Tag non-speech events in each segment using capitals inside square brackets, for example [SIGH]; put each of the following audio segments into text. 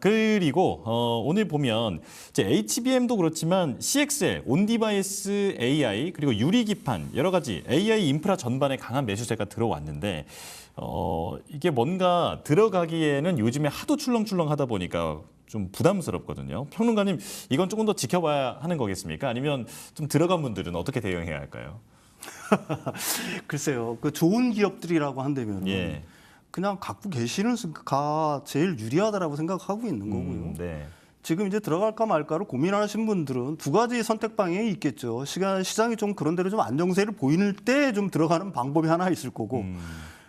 그리고 어, 오늘 보면 이제 HBM도 그렇지만 CXL, 온디바이스 AI 그리고 유리기판 여러 가지 AI 인프라 전반에 강한 매수세가 들어왔는데 어, 이게 뭔가 들어가기에는 요즘에 하도 출렁출렁 하다 보니까 좀 부담스럽거든요. 평론가님 이건 조금 더 지켜봐야 하는 거겠습니까? 아니면 좀 들어간 분들은 어떻게 대응해야 할까요? [LAUGHS] 글쎄요. 그 좋은 기업들이라고 한다면 예. 그냥 갖고 계시는 가 제일 유리하다라고 생각하고 있는 거고요. 음, 네. 지금 이제 들어갈까 말까를 고민하신 분들은 두 가지 선택 방향이 있겠죠. 시간 시장이 좀 그런 대로 좀 안정세를 보이는 때 좀 들어가는 방법이 하나 있을 거고. 음.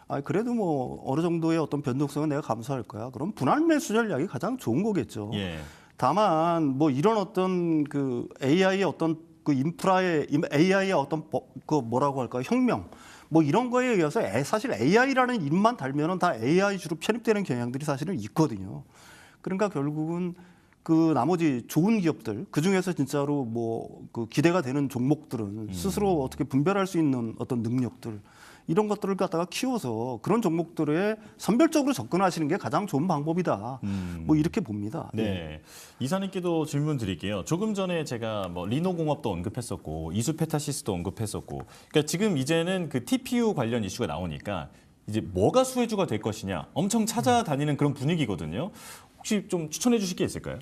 아 그래도 뭐 어느 정도의 어떤 변동성은 내가 감수할 거야. 그럼 분할 매수 전략이 가장 좋은 거겠죠. 예. 다만 뭐 이런 어떤 그 AI의 어떤 그 인프라의 AI의 어떤 버- 그 뭐라고 할까 혁명 뭐 이런 거에 의해서 애- 사실 AI라는 이름만 달면은 다 AI 주로 편입되는 경향들이 사실은 있거든요. 그러니까 결국은 그 나머지 좋은 기업들 그 중에서 진짜로 뭐 그 기대가 되는 종목들은 스스로 어떻게 분별할 수 있는 어떤 능력들 이런 것들을 갖다가 키워서 그런 종목들에 선별적으로 접근하시는 게 가장 좋은 방법이다. 뭐 이렇게 봅니다. 예. 네. 이사님께도 질문 드릴게요. 조금 전에 제가 뭐 리노공업도 언급했었고 이수페타시스도 언급했었고, 그러니까 지금 이제는 그 TPU 관련 이슈가 나오니까 이제 뭐가 수혜주가 될 것이냐 엄청 찾아다니는 그런 분위기거든요. 혹시 좀 추천해 주실 게 있을까요?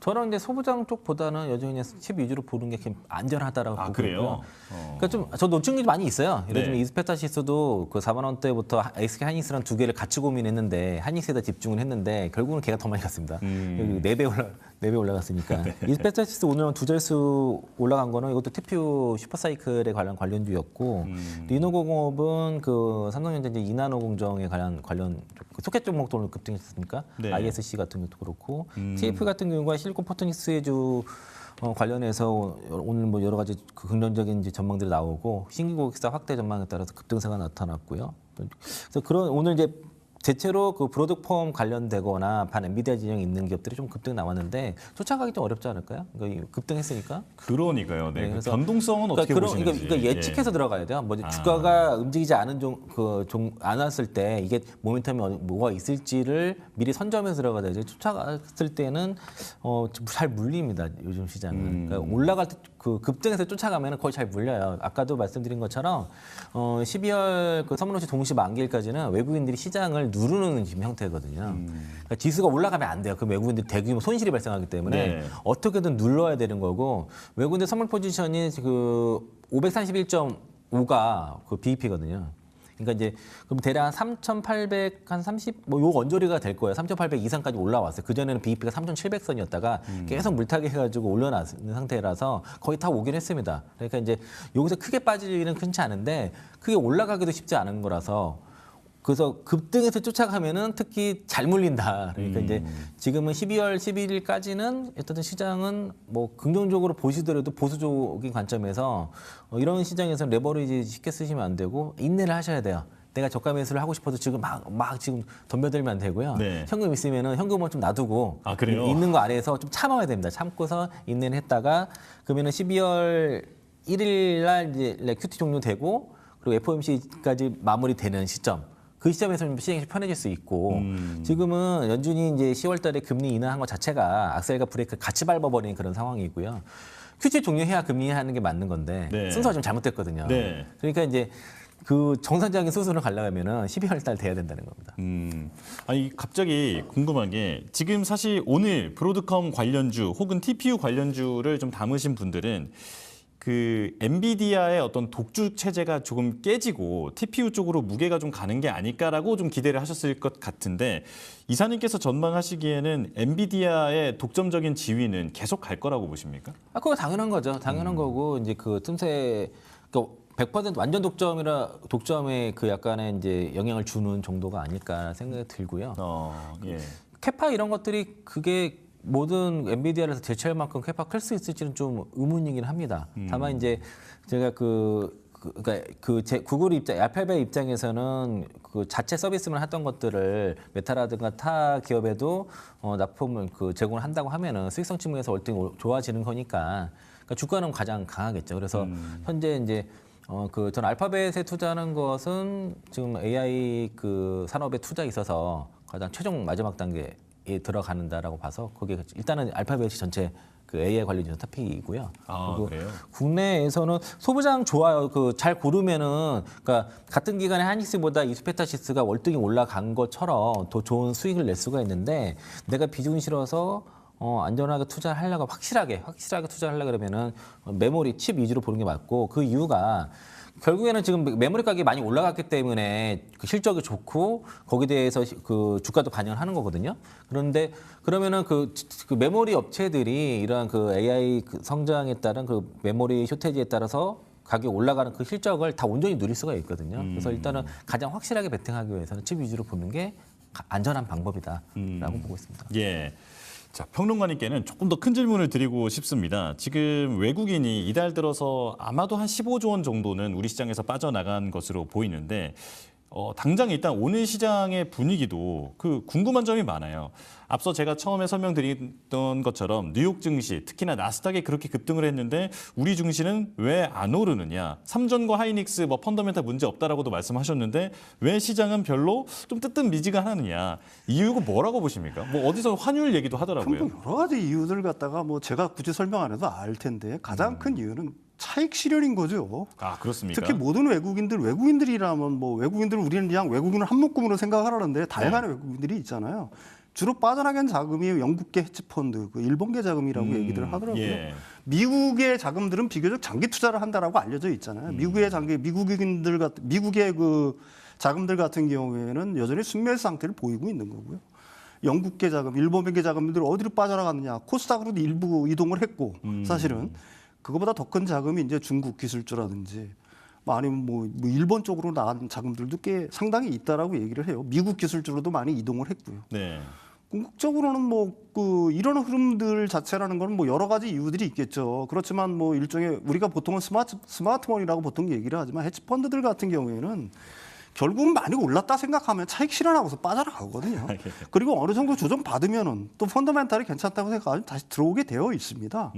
저는 이제 소부장 쪽보다는 여전히 칩 위주로 보는 게 안전하다라고 아 보고 그래요? 있고요. 어. 그러니까 좀 저 놓친 게 많이 있어요. 예를 들면 네. 이스페타시스도 그 4만 원대부터 SK 하이닉스랑 두 개를 같이 고민했는데 하이닉스에다 집중을 했는데 결국은 걔가 더 많이 갔습니다. 음. 네배 올라 네배 올라갔으니까. [LAUGHS] 이스페타시스 오늘 두 자릿수 올라간 거는 이것도 TPU 슈퍼사이클에 관련 관련주였고 음. 리노공업은 그 삼성전자 이제 이나노 공정에 관련 관련 그 소켓 종목도 오늘 급등했습니까? 네. ISC 같은 것도 그렇고 음. TF 같은 경우가 실리콘 포트니스의주 어, 관련해서 오늘 뭐 여러 가지 그 긍정적인 이제 전망들이 나오고 신규 고객사 확대 전망에 따라서 급등세가 나타났고요. 그래서 그런 오늘 이제 대체로 그 브로드폼 관련되거나 반 엔비디아 진영이 있는 기업들이 좀 급등 나왔는데 쫓아가기 좀 어렵지 않을까요? 그러니까 이 급등했으니까. 그러니까요. 네. 네, 그 변동성은 어떻게 그런- 보시는지. 그러니까 예측해서 들어가야 돼요. 뭐 아. 주가가 움직이지 않은 종 그종안 왔을 때 이게 모멘텀이 어디- 뭐가 있을지를 미리 선점해서 들어가야 되지. 쫓아갔을 때는 어 잘 물립니다. 요즘 시장은. 음. 그러니까 올라갈 때 그 급등해서 쫓아가면 거의 잘 물려요. 아까도 말씀드린 것처럼 어 12월 그 선물없이 동시 만기일까지는 외국인들이 시장을 누르는 지금 형태거든요. 음. 그러니까 지수가 올라가면 안 돼요. 그 외국인들이 대규모 손실이 발생하기 때문에 네. 어떻게든 눌러야 되는 거고 외국인들 선물 포지션이 그 531.5가 그 BEP거든요. 그러니까 이제 그럼 대략 3,800 한 30, 뭐 요 언저리가 될 거예요. 3,800 이상까지 올라왔어요. 그 전에는 BEP가 3,700선이었다가 계속 물타기 해가지고 올려놨는 상태라서 거의 다 오긴 했습니다. 그러니까 이제 여기서 크게 빠질 일은 흔치 않은데 크게 올라가기도 쉽지 않은 거라서 그래서 급등해서 쫓아가면은 특히 잘 물린다. 그러니까 이제 지금은 12월 11일까지는 어쨌든 시장은 뭐 긍정적으로 보시더라도 보수적인 관점에서 어, 이런 시장에서 레버리지 쉽게 쓰시면 안 되고 인내를 하셔야 돼요. 내가 저가 매수를 하고 싶어도 지금 막, 막 지금 덤벼들면 안 되고요. 네. 현금 있으면은 현금을 좀 놔두고 아, 그래요? 있는 거 아래에서 좀 참아야 됩니다. 참고서 인내를 했다가 그러면은 12월 1일 날 이제 이제 큐티 종료되고 그리고 FOMC까지 마무리되는 시점. 그 시점에서 좀 시장이 좀 편해질 수 있고 음. 지금은 연준이 이제 10월달에 금리 인하한 것 자체가 악셀과 브레이크 같이 밟아버리는 그런 상황이고요. 큐티 종료해야 금리 하는 게 맞는 건데 네. 순서가 좀 잘못됐거든요. 네. 그러니까 이제 그 정상적인 수순을 가려면은 12월 달 돼야 된다는 겁니다. 음, 아니 갑자기 궁금한 게 지금 사실 오늘 브로드컴 관련주 혹은 TPU 관련주를 좀 담으신 분들은 그 엔비디아의 어떤 독주 체제가 조금 깨지고 TPU 쪽으로 무게가 좀 가는 게 아닐까라고 좀 기대를 하셨을 것 같은데 이사님께서 전망하시기에는 엔비디아의 독점적인 지위는 계속 갈 거라고 보십니까? 아, 그거 당연한 거죠. 당연한 거고 이제 그 틈새 그러니까 100% 완전 독점이라 독점에 그 약간의 이제 영향을 주는 정도가 아닐까 생각이 들고요. 어, 예. 캐파 이런 것들이 그게 모든 엔비디아에서 대체할 만큼 캐파 클 수 있을지는 좀 의문이긴 합니다. 다만 이제 제가 그 그, 그러니까 그 제 구글 입장, 알파벳 입장에서는 그 자체 서비스만 했던 것들을 메타라든가 타 기업에도 어, 납품을 그 제공을 한다고 하면은 수익성 측면에서 월등히 좋아지는 거니까 그러니까 주가는 가장 강하겠죠. 그래서 현재 이제 어, 그, 전 알파벳에 투자하는 것은 지금 AI 그 산업에 투자에 있어서 가장 최종 마지막 단계에 들어가는다라고 봐서 그게 일단은 알파벳이 전체 그 AI 관련 토픽이고요. 아, 그리고 그래요? 국내에서는 소부장 좋아요. 그 잘 고르면은 그러니까 같은 기간에 하닉스보다 이스페타시스가 월등히 올라간 것처럼 더 좋은 수익을 낼 수가 있는데 내가 비중 실어서 어, 안전하게 투자하려고 확실하게 확실하게 투자하려 그러면은 어, 메모리 칩 위주로 보는 게 맞고 그 이유가 결국에는 지금 메모리 가격이 많이 올라갔기 때문에 그 실적이 좋고 거기에 대해서 시- 그 주가도 반영을 하는 거거든요. 그런데 그러면은 그, 그 메모리 업체들이 이러한 그 AI 그 성장에 따른 그 메모리 쇼테지에 따라서 가격 올라가는 그 실적을 다 온전히 누릴 수가 있거든요. 그래서 일단은 가장 확실하게 베팅하기 위해서는 칩 위주로 보는 게 가- 안전한 방법이다라고 보고 있습니다. 예. 자, 평론가님께는 조금 더 큰 질문을 드리고 싶습니다. 지금 외국인이 이달 들어서 아마도 한 15조 원 정도는 우리 시장에서 빠져나간 것으로 보이는데 어, 당장 일단 오늘 시장의 분위기도 그 궁금한 점이 많아요. 앞서 제가 처음에 설명드렸던 것처럼 뉴욕 증시, 특히나 나스닥이 그렇게 급등을 했는데 우리 증시는 왜 안 오르느냐? 삼전과 하이닉스 뭐 펀더멘탈 문제 없다라고도 말씀하셨는데 왜 시장은 별로 좀 뜨뜻미지근하느냐? 이유가 뭐라고 보십니까? 뭐 어디서 환율 얘기도 하더라고요. 뭐 여러 가지 이유들 갖다가 뭐 제가 굳이 설명 안 해도 알 텐데 가장 큰 이유는 차익 실현인 거죠. 아 그렇습니까? 특히 모든 외국인들 외국인들이라면 뭐 외국인들 우리는 그냥 외국인을 한 묶음으로 생각하라는데 다양한 네. 외국인들이 있잖아요. 주로 빠져나간 자금이 영국계 헤지펀드, 그 일본계 자금이라고 얘기들을 하더라고요. 예. 미국의 자금들은 비교적 장기 투자를 한다라고 알려져 있잖아요. 미국의 장기 미국인들 같 미국의 그 자금들 같은 경우에는 여전히 순매수 상태를 보이고 있는 거고요. 영국계 자금, 일본계 자금들 어디로 빠져나갔느냐? 코스닥으로 일부 이동을 했고 사실은 그거보다 더 큰 자금이 이제 중국 기술주라든지 뭐 아니면 뭐, 뭐 일본 쪽으로 나간 자금들도 꽤 상당히 있다라고 얘기를 해요. 미국 기술주로도 많이 이동을 했고요. 네. 궁극적으로는 뭐 그 이런 흐름들 자체라는 건뭐 여러 가지 이유들이 있겠죠. 그렇지만 뭐 일종의 우리가 보통은 스마트 스마트폰이라고 보통 얘기를 하지만 헤지 펀드들 같은 경우에는 결국은 많이 올랐다 생각하면 차익 실현하고서 빠져나가거든요. [LAUGHS] 그리고 어느 정도 조정 받으면은 또 펀더멘탈이 괜찮다고 생각하면 다시 들어오게 되어 있습니다.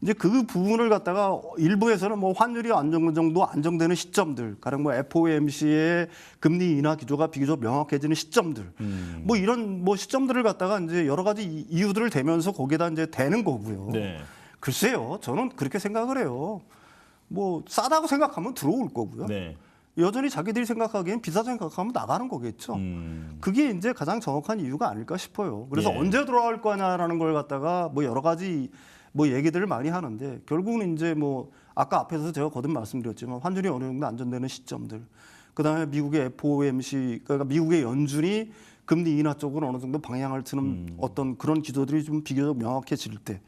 이제 그 부분을 갖다가 일부에서는 뭐 환율이 안정 정도 안정되는 시점들, 가령 뭐 FOMC의 금리 인하 기조가 비교적 명확해지는 시점들, 뭐 이런 뭐 시점들을 갖다가 이제 여러 가지 이- 이유들을 대면서 거기에다 이제 대는 거고요. 네. 글쎄요, 저는 그렇게 생각을 해요. 뭐 싸다고 생각하면 들어올 거고요. 네. 여전히 자기들이 생각하기엔 비싸다 생각하면 나가는 거겠죠. 음. 그게 이제 가장 정확한 이유가 아닐까 싶어요. 그래서 예. 언제 돌아올 거냐라는 걸 갖다가 뭐 여러 가지 뭐 얘기들을 많이 하는데 결국은 이제 뭐 아까 앞에서 제가 거듭 말씀드렸지만 환율이 어느 정도 안정되는 시점들, 그다음에 미국의 FOMC 그러니까 미국의 연준이 금리 인하 쪽으로 어느 정도 방향을 트는 음. 어떤 그런 기조들이 좀 비교적 명확해질 때,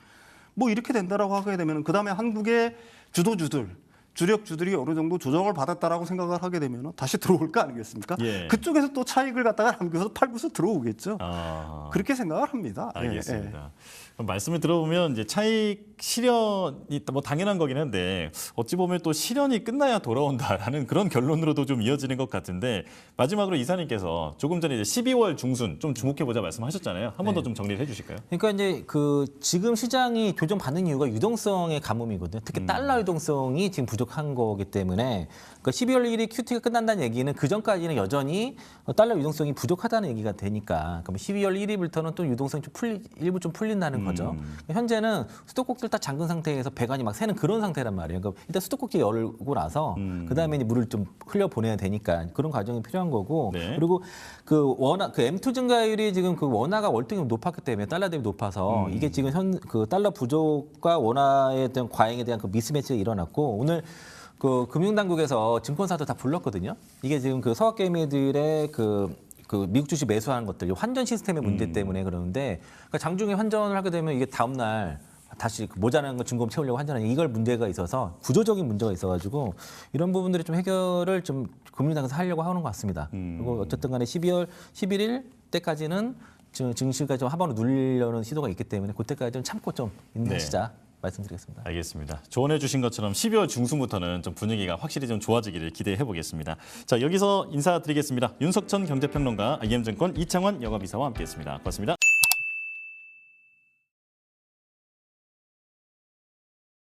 뭐 이렇게 된다라고 하게 되면 그다음에 한국의 주도주들 주력주들이 어느 정도 조정을 받았다라고 생각을 하게 되면 다시 들어올 거 아니겠습니까? 예. 그쪽에서 또 차익을 갖다가 남겨서 팔고서 들어오겠죠. 아. 그렇게 생각을 합니다. 예, 예. 알겠습니다. 그럼 말씀을 들어보면 이제 차익 실현이 뭐 당연한 거긴 한데 어찌 보면 또 실현이 끝나야 돌아온다라는 그런 결론으로도 좀 이어지는 것 같은데 마지막으로 이사님께서 조금 전에 이제 12월 중순 좀 주목해 보자 말씀하셨잖아요. 한 번 더좀 정리를 해주실까요? 그러니까 이제 그 지금 시장이 조정 받는 이유가 유동성의 가뭄이거든요. 특히 달러 유동성이 지금 부족 한 거기 때문에 그 12월 1일 QT가 끝난다는 얘기는 그 전까지는 여전히 달러 유동성이 부족하다는 얘기가 되니까 그럼 12월 1일부터는 또 유동성이 좀 풀리 일부 좀 풀린다는 거죠. 현재는 수도꼭지를 다 잠근 상태에서 배관이 막 새는 그런 상태란 말이에요. 그러니까 일단 수도꼭지 열고 나서 그 다음에 물을 좀 흘려 보내야 되니까 그런 과정이 필요한 거고 네. 그리고 그 원화 그 M2 증가율이 지금 그 원화가 월등히 높았기 때문에 달러 대비 높아서 이게 지금 현 그 달러 부족과 원화에 대한 과잉에 대한 그 미스매치가 일어났고 오늘 그 금융당국에서 증권사도 다 불렀거든요. 이게 지금 그 서학개미들의 그 그 미국 주식 매수하는 것들 환전 시스템의 문제 때문에 그러는데 그러니까 장중에 환전을 하게 되면 이게 다음 날 다시 그 모자라는 거 증거금 채우려고 환전하는 이걸 문제가 있어서 구조적인 문제가 있어가지고 이런 부분들이 좀 해결을 좀 금융당에서 하려고 하는 것 같습니다. 그리고 어쨌든 간에 12월 11일 때까지는 증- 증시가 좀한 번으로 눌리려는 시도가 있기 때문에 그때까지 좀 참고 좀 인내하시자 말씀드리겠습니다. 알겠습니다. 조언해 주신 것처럼 12월 중순부터는 좀 분위기가 확실히 좀 좋아지기를 기대해 보겠습니다. 자 여기서 인사드리겠습니다. 윤석천 경제평론가, IM증권 이창환 영업이사와 함께했습니다. 고맙습니다.